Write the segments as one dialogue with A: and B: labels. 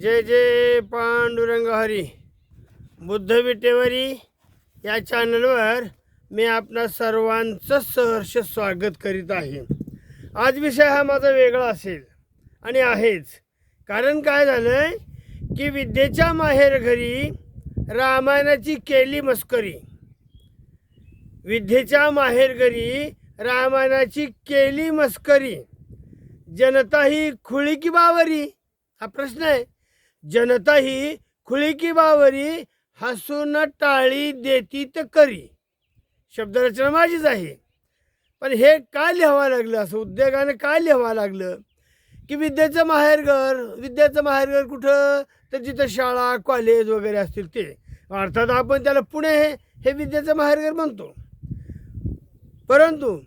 A: जय जय पांडुरंग हरी. बुद्ध विटेवरी या चॅनलवर मी आपणा सर्वांचं सहर्ष स्वागत करीत आहे. आज विषय हा माझा वेगळा असेल आणि आहेच. कारण काय झालंय की विद्येच्या माहेर घरी रामायणाची केली मस्करी. विद्येच्या माहेर घरी रामायणाची केली मस्करी. जनता ही खुळी की बावरी? हा प्रश्न आहे. जनता ही खुळी की बावरी हसून टाळी देती तर करी. शब्दरचना माझीच आहे. पण हे काय लिहावं लागलं? असं उद्योगानं काय लिहावं लागलं? की विद्येचं माहेरघर विद्येचं माहेरघर कुठं? तर जिथं शाळा कॉलेज वगैरे असतील ते. अर्थात आपण त्याला पुणे हे हे विद्येचं माहेरघर म्हणतो. परंतु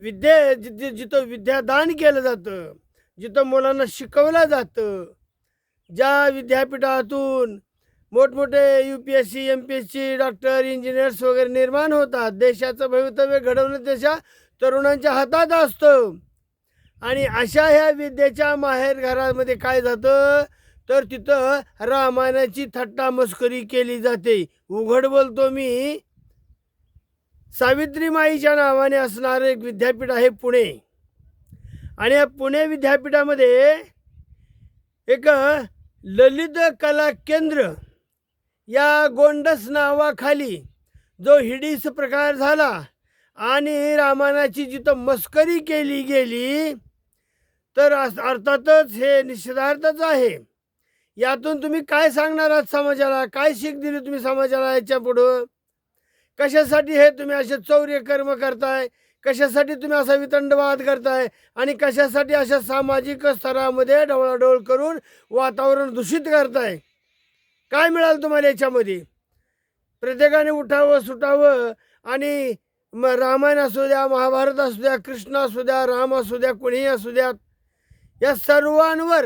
A: विद्ये जिथे जिथं विद्यादान केलं जातं जिथं मुलांना शिकवलं जातं ज्या विद्यापीठातून मोठमोठे U P S C M P S C doctor engineers वगैरे निर्माण होतात देशाचं भवितव्य घडवणं त्याच्या तरुणांच्या हातात असतं. आणि अशा ह्या विद्येच्या माहेर घरामध्ये काय जातं? तर तिथं रामायणाची थट्टा मस्करी केली जाते. उघड बोलतो मी. सावित्रीमाईच्या नावाने असणारं एक विद्यापीठ आहे पुणे. आणि या पुणे विद्यापीठामध्ये एक ललित कला केंद्र या गोंडस नावाखाली जो हिडीस प्रकार झाला आणि रामायणाची जिथं मस्करी केली गेली तर अस- अर्थातच हे निषेधार्थच आहे. यातून तुम्ही काय सांगणार आहात समाजाला? काय शिक दिली तुम्ही समाजाला याच्या पुढं? कशासाठी हे तुम्ही असे चौर्य कर्म करताय? कशासाठी तुम्ही असा वितंडवाद करताय? आणि कशासाठी अशा सामाजिक स्तरामध्ये डवळाडोळ करून वातावरण दूषित करताय? काय मिळालं तुम्हाला याच्यामध्ये? प्रत्येकाने उठावं सुटावं आणि मग रामायण असू द्या महाभारत असू द्या कृष्ण असू द्या राम असू द्या कोणीही असू द्या या सर्वांवर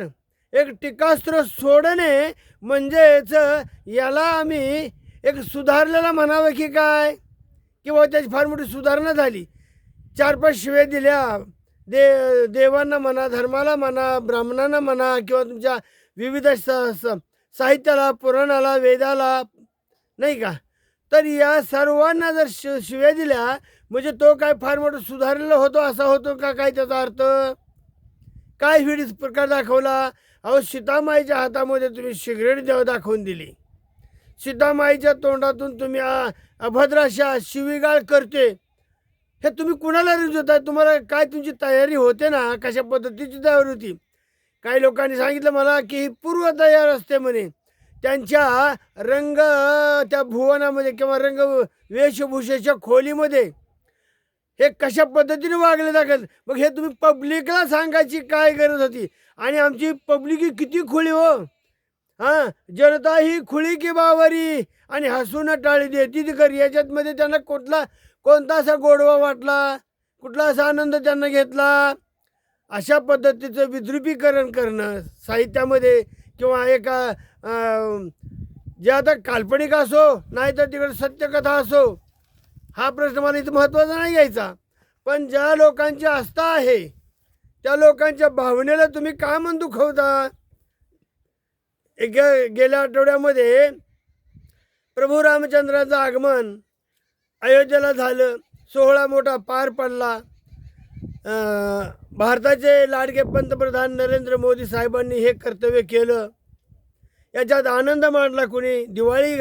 A: एक टीकास्त्र सोडणे म्हणजेच याला आम्ही एक सुधारलेला म्हणावं की काय? किंवा त्याची फार मोठी सुधारणा झाली. चार पाच शिव्या दिल्या. दे देवांना म्हणा धर्माला म्हणा ब्राह्मणांना म्हणा किंवा तुमच्या विविध स स- साहित्याला पुराणाला वेदाला नाही का? तर या सर्वांना जर शि शिव्या दिल्या म्हणजे तो काय फार मोठं सुधारलेला होतो असा होतो का? काय त्याचा अर्थ? काय विडीच प्रकार दाखवला? अहो सीतामाईच्या हातामध्ये तुम्ही सिगरेट देव दाखवून दिली. सीतामाईच्या तोंडातून तुम्ही अभद्राशा शिवीगाळ करते हे तुम्ही कुणाला रुजवताय तुम्हाला काय तुमची तयारी होते ना? कशा पद्धतीची तयारी होती? काही लोकांनी सांगितलं मला की ही पूर्व तयार असते म्हणे. त्यांच्या रंग त्या भुवनामध्ये किंवा रंग वेशभूषेच्या खोलीमध्ये. हे कशा पद्धतीने वागले दाखल? मग हे तुम्ही पब्लिकला सांगायची काय गरज होती? आणि आमची पब्लिक ही किती खुळी हो? हां? जनता ही खुळी की बावरी? आणि हसून टाळी देती ती करी याच्यातमध्ये त्यांना कुठला कोणता असा गोडवा वाटला? कुठला असा आनंद त्यांना घेतला? अशा पद्धतीचं विद्रुपीकरण करणं साहित्यामध्ये किंवा एका जे आता काल्पनिक असो नाही तर तिकडे सत्यकथा असो हा प्रश्न मला इथं महत्त्वाचा नाही घ्यायचा. पण ज्या लोकांची आस्था आहे त्या लोकांच्या भावनेला तुम्ही का मन दुखवता? एक गे- गेल्या आठवड्यामध्ये प्रभू रामचंद्राचं आगमन अयोध्येला झालं सोहळा मोठा पार पडला. भारताचे लाडके पंतप्रधान नरेंद्र मोदी साहेबांनी हे कर्तव्य केलं. याच्यात आनंद मांडला कुणी. दिवाळी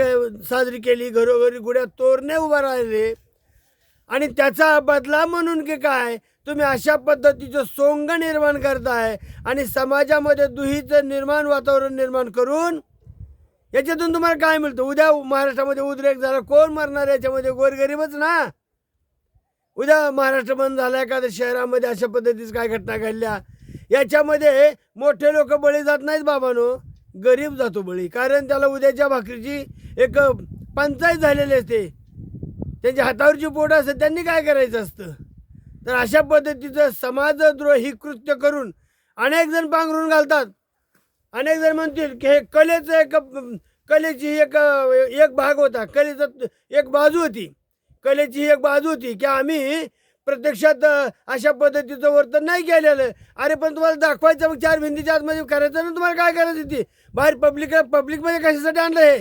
A: साजरी केली घरोघरी गुड्या तोरणे उभा राहिले. आणि त्याचा बदला म्हणून की काय? तुम्ही अशा पद्धतीचं सोंग निर्माण करताय आणि समाजामध्ये दुहीचं निर्माण वातावरण निर्माण करून याच्यातून तुम्हाला काय मिळतं? उद्या महाराष्ट्रामध्ये उद्रेक झाला कोण मरणार याच्यामध्ये? गोरगरीबच ना. उद्या महाराष्ट्र बंद झाला एखाद्या शहरामध्ये अशा पद्धतीचं काय घटना घडल्या? याच्यामध्ये मोठे लोक बळी जात नाहीत बाबानो. गरीब जातो बळी. कारण त्याला उद्याच्या भाकरीची एक पंचायत झालेली असते. त्यांच्या हातावरची पोट असते त्यांनी काय करायचं असतं? तर अशा पद्धतीचं समाजद्रोही कृत्य करून अनेक जण पांघरून घालतात. अनेक जण म्हणतील की हे कलेचं एक कलेची एक एक भाग होता. कलेचा एक बाजू होती. कलेची एक बाजू होती की आम्ही प्रत्यक्षात अशा पद्धतीचं वर्तन नाही केलेलं. अरे पण तुम्हाला दाखवायचं मग चार भिंतीच्या आतमध्ये करायचं ना तुम्हाला काय करायचं ती बाहेर पब्लिक पब्लिकमध्ये कशासाठी आणलं हे?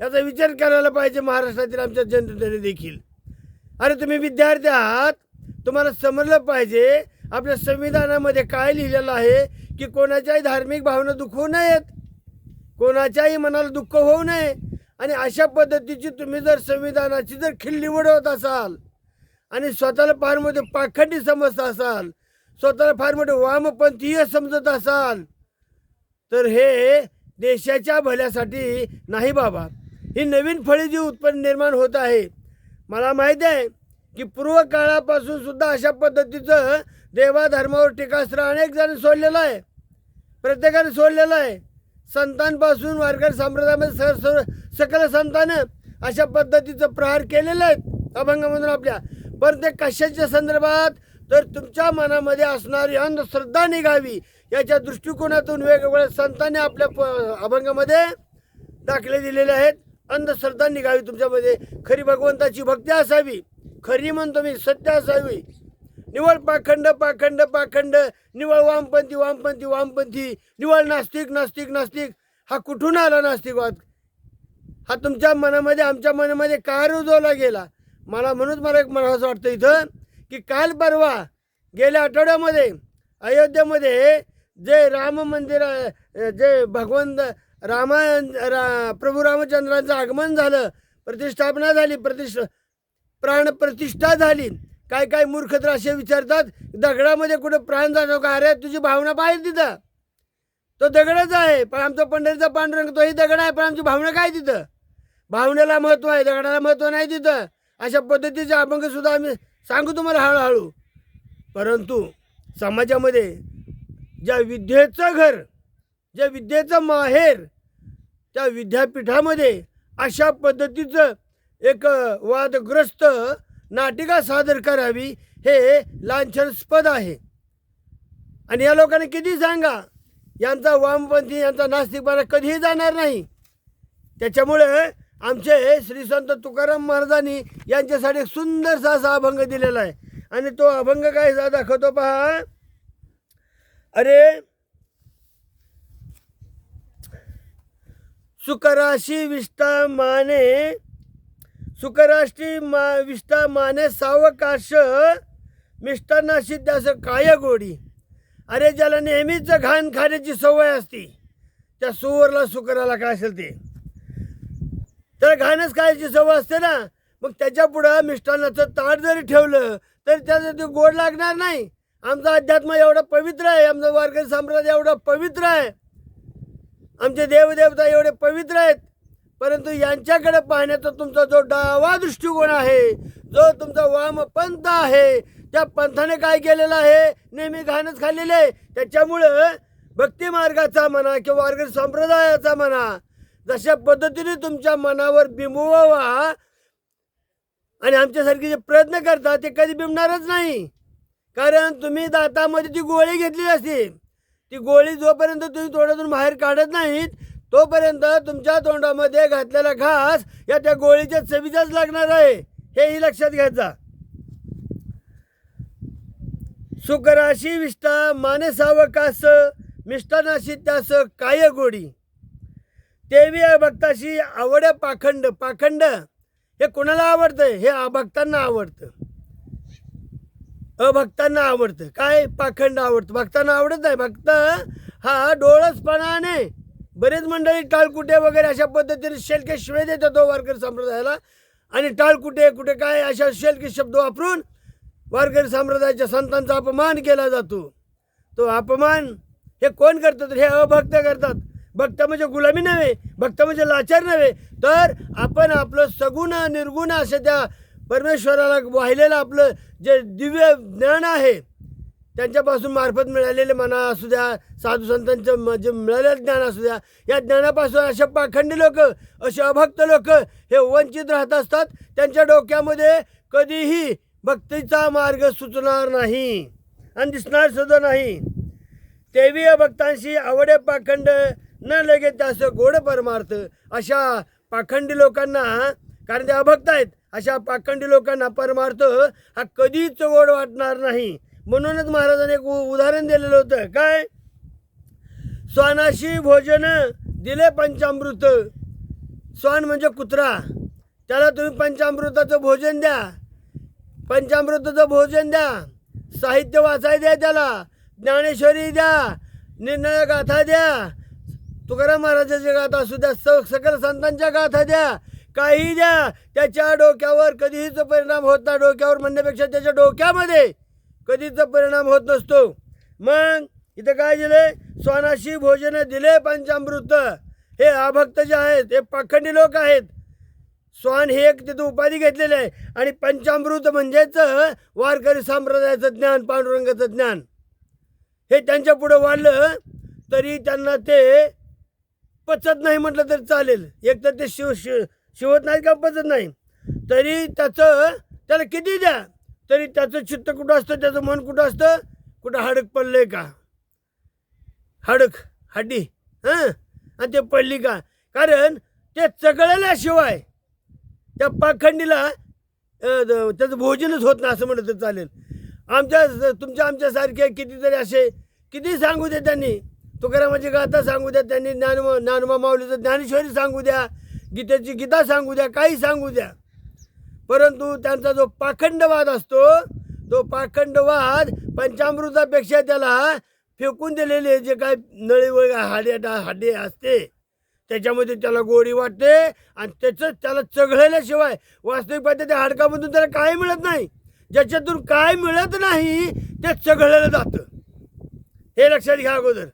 A: याचा विचार करायला पाहिजे महाराष्ट्रातील आमच्या जनतेने देखील. अरे तुम्ही विद्यार्थी आहात. तुम्हाला समजलं पाहिजे. आपल्या संविधानामध्ये काय लिहिलेलं आहे? की कोणाच्याही धार्मिक भावना दुखवू नयेत. कोणाच्याही मनाला दुःख होऊ नये. आणि अशा पद्धतीची तुम्ही जर संविधानाची जर खिल्ली उडवत असाल आणि स्वतःला फार मोठे पाखंडी समजत असाल स्वतःला फार मोठे वामपंथीय समजत असाल तर हे देशाच्या भल्यासाठी नाही बाबा. ही नवीन फळी जी उत्पन्न निर्माण होत आहे मला माहीत आहे की पूर्व काळापासून सुद्धा अशा पद्धतीचं देवाधर्मावर टीकास्त्र अनेक जण सोडलेलं आहे. प्रत्येकाने सोडलेलं आहे. संतांपासून वारकरी संप्रदायामध्ये सर सर सकल संतानं अशा पद्धतीचं प्रहार केलेले आहेत अभंगामधून आपल्या. पण ते कशाच्या संदर्भात? तर तुमच्या मनामध्ये असणारी अंधश्रद्धा निघावी याच्या दृष्टिकोनातून वेगवेगळ्या संतांनी आपल्या प- अभंगामध्ये दाखले दिलेले आहेत. अंधश्रद्धा निघावी तुमच्यामध्ये. खरी भगवंताची भक्ती असावी. खरी म्हणतो मी सत्य असावी. निवळ पाखंड पाखंड पाखंड. निवळ वामपंथी वामपंथी वामपंथी. निवळ नास्तिक नास्तिक नास्तिक. हा कुठून आला नास्तिकवाद? हा तुमच्या मनामध्ये आमच्या मनामध्ये का रुजवला गेला? मला म्हणून मला एक मला असं वाटतं इथं की काल परवा गेल्या आठवड्यामध्ये अयोध्येमध्ये जे राम मंदिर जे भगवंत रामा रा प्रभू रामचंद्रांचं आगमन झालं प्रतिष्ठापना झाली प्रतिष्ठ प्राण प्रतिष्ठा झाली काय काय मूर्ख तर असे विचारतात? दगडामध्ये कुठं प्राण जातो का? अरे तुझी भावना पाहिजे तिथं. तो दगडच आहे पण आमचा पंढरीचा पांडुरंग तोही दगड आहे पण आमची भावना काय तिथं? भावनेला महत्त्व आहे दगडाला महत्त्व नाही तिथं. अशा पद्धतीचे अभंगसुद्धा आम्ही सांगू तुम्हाला हळूहळू. परंतु समाजामध्ये ज्या विद्येचं घर ज्या विद्येचं माहेर त्या विद्यापीठामध्ये अशा पद्धतीचं एक वादग्रस्त नाटिका सादर करावी हे लांछनस्पद आहे. आणि या लोकांनी किती सांगा यांचा वामपंथी यांचा नास्तिकपणा कधीही जाणार नाही. त्याच्यामुळे आमचे श्री संत तुकाराम महाराजांनी यांच्यासाठी एक सुंदरसा असा अभंग दिलेला आहे. आणि तो अभंग काय दाखवतो पहा. अरे सुकराशी विष्टा माने सुखराष्ट्री मा विष्टा माने सावकाश मिष्टान्नाशी त्यास काय गोडी. अरे ज्याला नेहमीच घाण खाण्याची सवय असते त्या सुवरला सुकराला काय असेल ते? तर घाणच खायची सवय असते ना मग त्याच्या पुढं मिष्टानाचं ताट जरी ठेवलं तरी त्याचं ते गोड लागणार नाही. आमचा अध्यात्म एवढा पवित्र आहे आमचा वारकरी साम्राज्य एवढा पवित्र आहे. आमचे देवदेवता एवढे पवित्र आहेत. परंतु यांच्याकडे पाहण्याचा तुमचा जो डावा दृष्टिकोन आहे जो तुमचा वामपंथ आहे त्या पंथाने काय केलेलं आहे? नेहमी घाणच खाल्लेले आहे. त्याच्यामुळं भक्ती मार्गाचा म्हणा किंवा वारकरी संप्रदायाचा म्हणा जशा पद्धतीने तुमच्या मनावर बिंबवावा आणि आमच्यासारखे जे प्रयत्न करतात ते कधी बिंबणारच नाही. कारण तुम्ही दातामध्ये ती गोळी घेतली असते ती गोळी जोपर्यंत तुम्ही तोंडातून बाहेर काढत नाहीत तोपर्यंत तुमच्या तोंडामध्ये घातलेला घास या त्या गोळीच्या चवीचाच लागणार आहे. हेही लक्षात घ्यायचा. सुकराशी विष्टा मानसावकास मिष्टानाशी त्यास काय गोडी तेवी भक्ताशी आवड पाखंड पाखंड हे कोणाला आवडतं? हे अभक्तांना आवडतं. अभक्तांना आवडतं. काय? पाखंड आवडतं. भक्तांना आवडत नाही. भक्त हा डोळसपणाने बरेच मंडळी टाळकुटे वगैरे अशा पद्धतीने शेलके शिवे देतात तो वारकरी संप्रदायाला. आणि टाळकुटे कुठे काय अशा शेलके शब्द वापरून वारकरी संप्रदायाच्या संतांचा अपमान केला जातो. तो अपमान हे कोण करतात? हे अभक्त करतात. भक्त म्हणजे गुलामी नव्हे भक्त म्हणजे लाचार नव्हे. तर आपण आपलं सगुण निर्गुण असे त्या परमेश्वराला वाहिलेलं आपलं जे दिव्य ज्ञान आहे त्यांच्यापासून मार्फत मिळालेले मना असू द्या साधू संतांचं म्हणजे जे मिळालेलं ज्ञान असू द्या या ज्ञानापासून अशा पाखंडी लोक असे अभक्त लोक हे वंचित राहत असतात. त्यांच्या डोक्यामध्ये कधीही भक्तीचा मार्ग सुचणार नाही आणि दिसणार सुद्धा नाही. देवी भक्तांशी आवडे पाखंड न लगे त्यास गोड परमार्थ अशा पाखंडी लोकांना कारण ते अभक्त आहेत अशा पाखंडी लोकांना परमार्थ हा कधीच गोड वाटणार नाही. म्हणूनच महाराजांनी एक उ- उदाहरण दिलेलं होतं. काय? स्वानाशी भोजन दिले पंचामृत. स्वान म्हणजे कुत्रा. त्याला तुम्ही पंचामृताचं भोजन द्या. पंचामृताचं भोजन द्या. साहित्य वाचाय द्या त्याला. ज्ञानेश्वरी द्या. निर्णय गाथा द्या. तुकाराम महाराजाच्या गाथा असू द्या. स सकल संतांच्या गाथा द्या. काही द्या. त्याच्या डोक्यावर कधीच परिणाम होत नाही डोक्यावर म्हणण्यापेक्षा त्याच्या डोक्यामध्ये कधीच परिणाम होत नसतो. मग इथं काय दिले स्वानाशी भोजन दिले पंचामृत. हे अभक्त जे आहेत हे पाखंडी लोक आहेत. स्वान हे एक तिथं उपाधी घेतलेली आहे. आणि पंचामृत म्हणजेच वारकरी संप्रदायाचं ज्ञान पांडुरंगाचं ज्ञान. हे त्यांच्या पुढं वाढलं तरी त्यांना ते पचत नाही म्हटलं तरी चालेल. एक तर ते शिव शिव शिवत नाही का? पचत नाही. तरी त्याचं त्याला किती द्या? तरी त्याचं चित्त कुठं असतं? त्याचं मन कुठं असतं? कुठं हाडक पडलंय का? हाडक हड्डी हां? आणि ते पडली का? कारण ते चगळल्याशिवाय त्या पाखंडीला त्याचं भोजनच होत नाही असं म्हणत तर चालेल. आमच्या तुमच्या आमच्यासारखे कितीतरी असे किती सांगू दे त्यांनी? तुकारामाची गाथा सांगू द्या त्यांनी ज्ञान ज्ञानमा माऊलीचं ज्ञानेश्वरी सांगू द्या गीतेची गीता सांगू द्या काही सांगू द्या. परंतु त्यांचा जो पाखंडवाद असतो तो पाखंडवाद पंचामृतापेक्षा त्याला फेकून दिलेले जे काय नळी वगैरे हाडे हाडे असते त्याच्यामध्ये त्याला गोडी वाटते आणि त्याचं त्याला चघळल्याशिवाय वास्तविक पाहिजे त्या हाडकामधून त्याला काय मिळत नाही. ज्याच्यातून काय मिळत नाही ते चघळलं जातं. हे लक्षात घ्या अगोदर.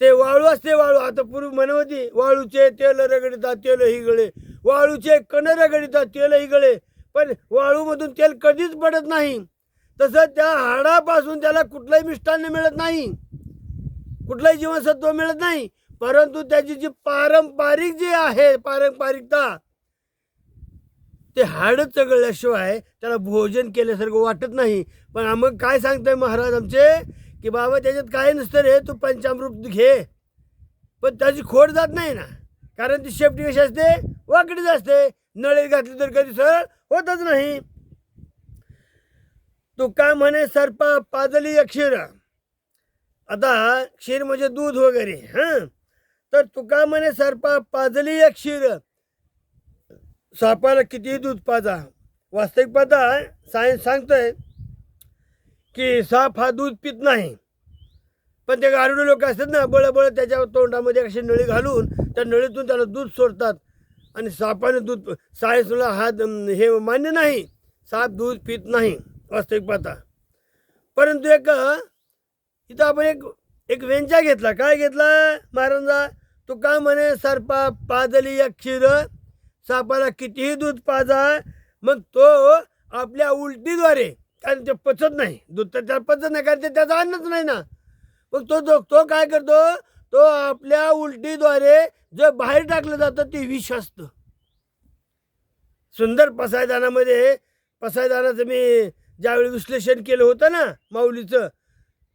A: ते वाळू असते वाळू. आता पूर्वी म्हणवती वाळूचे तेल रगडिता तेल हिगळे. वाळूचे कण रगडिता तेल हिगळे पण वाळूमधून तेल कधीच पडत नाही. तसं त्या हाडापासून त्याला कुठलंही मिष्टान्न मिळत नाही. कुठलंही जीवनसत्व मिळत नाही. परंतु त्याची जी पारंपरिक जी आहे पारंपरिकता ते हाड चघळल्याशिवाय त्याला भोजन केल्यासारखं वाटत नाही. पण मग काय सांगताय महाराज आमचे? की बाबा त्याच्यात काय नसतं रे तू पंचामृत घे. पण त्याची खोड जात नाही ना. कारण ती शेपटी कशी असते? वाकडीच असते. नळी घातली तर कधी सरळ होतच नाही. तू म्हणे सरपा पाजली क्षीर आता क्षीर म्हणजे दूध वगैरे हां? तर तुका म्हणे सरपा पाजली एक क्षीर सापाला किती दूध पाजा? वास्तविक पाता सायन्स सांगतोय की साप हा दूध पित नाही. पण ते गारुडे लोक असतात ना बळबळ त्याच्या तोंडामध्ये अशी नळी घालून त्या नळीतून त्याला दूध सोडतात. आणि सापाने दूध साळेसुला हा हे मान्य नाही. साप दूध पित नाही. वास्तविक पाहता. परंतु एक इथं आपण एक एक वेंचा घेतला. काय घेतला महाराजा तो का म्हणे सरपा पाजली या क्षीर सापाला कितीही दूध पाजा मग तो आपल्या उलटीद्वारे कारण ते पचत नाही. दूध तर त्याला पचत नाही कारण ते त्याचं अन्नच नाही ना. मग तो जो तो काय करतो? तो आपल्या उलटीद्वारे जे बाहेर टाकलं जातं ते विष असतं. सुंदर पसायदानामध्ये पसायदानाचं मी ज्यावेळी विश्लेषण केलं होतं ना माऊलीचं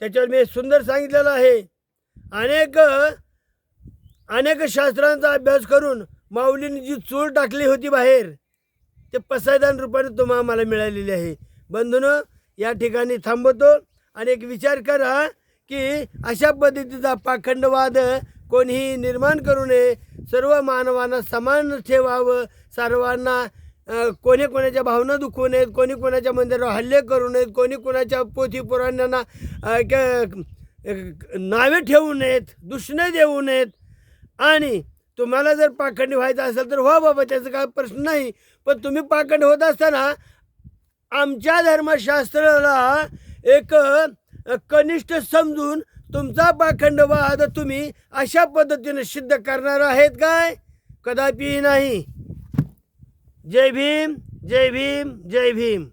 A: त्याच्यावर मी सुंदर सांगितलेलं आहे. अनेक अनेक शास्त्रांचा अभ्यास करून माऊलीने जी चूळ टाकली होती बाहेर ते पसायदान रूपाने तुम्हा मला मिळालेली आहे. बंधून या ठिकाणी थांबवतो आणि एक विचार करा की अशा पद्धतीचा पाखंडवाद कोणीही निर्माण करू नये. सर्व मानवांना समान ठेवावं. सर्वांना कोणी कोणाच्या भावना दुखवू नयेत कोणी कोणाच्या मंदिरावर हल्ले करू नयेत कोणी कोणाच्या पोथी पुराण्यांना नावे ठेवू नयेत दुष्णे देऊ नयेत. आणि तुम्हाला जर पाखंडी व्हायचं असेल तर व्हा बाबा त्याचा काय प्रश्न नाही. पण तुम्ही पाखंड होत असताना आमच्या धर्मशास्त्राला एक कनिष्ठ समजून तुमचा पाखंडवाद तुम्ही अशा पद्धतीने सिद्ध करणार आहेत काय? कदापि नाही. जय भीम जय भीम जय भीम.